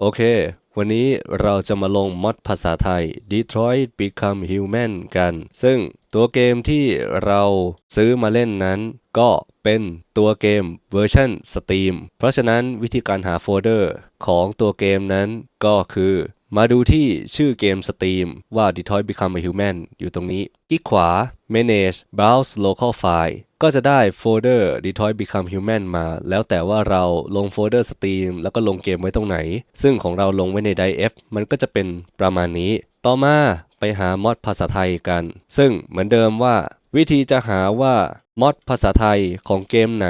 โอเค วันนี้เราจะมาลงมอดภาษาไทย Detroit Become Human กัน ซึ่งตัวเกมที่เราซื้อมาเล่นนั้น ก็เป็นตัวเกมเวอร์ชัน Steam เพราะฉะนั้นวิธีการหาโฟลเดอร์ของตัวเกมนั้นก็คือ มาดูที่ชื่อเกม Steam ว่า Detroit Become a Human อยู่ตรงนี้คลิกขวา Manage Browse Local File ก็จะได้โฟลเดอร์ Detroit Become Human มา แล้วแต่ว่าเราลงโฟลเดอร์ Steam แล้วก็ลงเกมไว้ตรงไหน ซึ่งของเราลงไว้ใน Drive F มันก็จะเป็นประมาณนี้ ต่อมาไปหามอดภาษาไทยกัน ซึ่งเหมือนเดิมว่า วิธีจะหาว่า มอดภาษาไทยของเกมไหน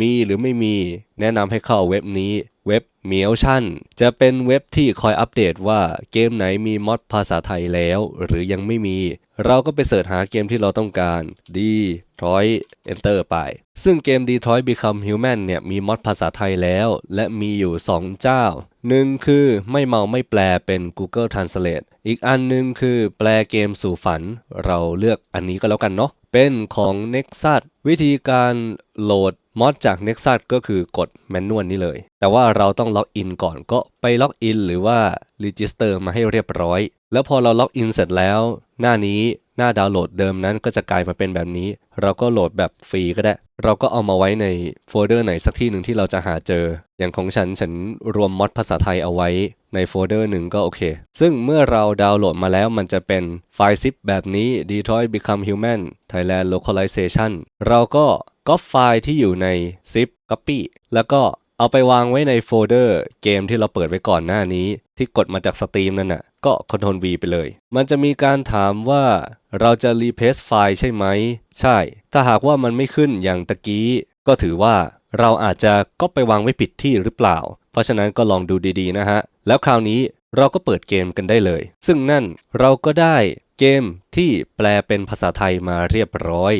มีหรือไม่มี แนะนำให้เข้าเว็บนี้ เว็บเมียวชั่น จะเป็นเว็บที่คอยอัปเดตว่าเกมไหนมีมอดภาษาไทยแล้ว หรือยังไม่มี เราก็ไปเสิร์ชหาเกมที่เราต้องการดีทรอย Enter ไป ซึ่งเกม Detroit Become Human เนี่ยมีมอดภาษาไทยแล้ว และมีอยู่ 2 เจ้าหนึ่งคือไม่เมาไม่แปลเป็น Google Translate อีกอันหนึ่งคือแปลเกมสู่ฝัน เราเลือกอันนี้ก็แล้วกันเนาะ เป็นของ Nexus วิธีการโหลดมอดจาก Nexus ก็คือกดแมนนวลนี้เลย แต่ว่าเราต้องล็อกอินก่อนก็ไปล็อกอินหรือว่ารีจิสเตอร์มาให้เรียบร้อย แล้วพอเราล็อกอินเสร็จแล้ว หน้านี้ หน้าดาวน์โหลดเดิมนั้นก็จะกลายมาเป็นแบบนี้ เราก็โหลดแบบฟรีก็ได้ เราก็เอามาไว้ในโฟลเดอร์ไหนสักที่หนึ่งที่เราจะหาเจอ อย่างของฉันฉันรวมมอดภาษาไทยเอาไว้ในโฟลเดอร์หนึ่งก็โอเค ซึ่งเมื่อเราดาวน์โหลดมาแล้วมันจะเป็นไฟล์ซิปแบบนี้ Detroit Become Human Thailand Localization เราก็ก๊อปไฟล์ที่อยู่ใน zip copy แล้วก็เอาไปวางไว้ในโฟลเดอร์เกมที่เราเปิดไว้ก่อนหน้านี้ ที่กดมาจากสตรีมนั่นน่ะก็ Ctrl V ไปเลย มันจะมีการถามว่าเราจะ replace ไฟล์ใช่ไหม ใช่ ถ้าหากว่ามันไม่ขึ้นอย่างตะกี้ ก็ถือว่าเราอาจจะก็ไปวางไว้ผิดที่หรือเปล่า เพราะฉะนั้นก็ลองดูดีๆนะฮะ แล้วคราวนี้เราก็เปิดเกมกันได้เลย ซึ่งนั่นเราก็ได้เกมที่แปลเป็นภาษาไทยมาเรียบร้อย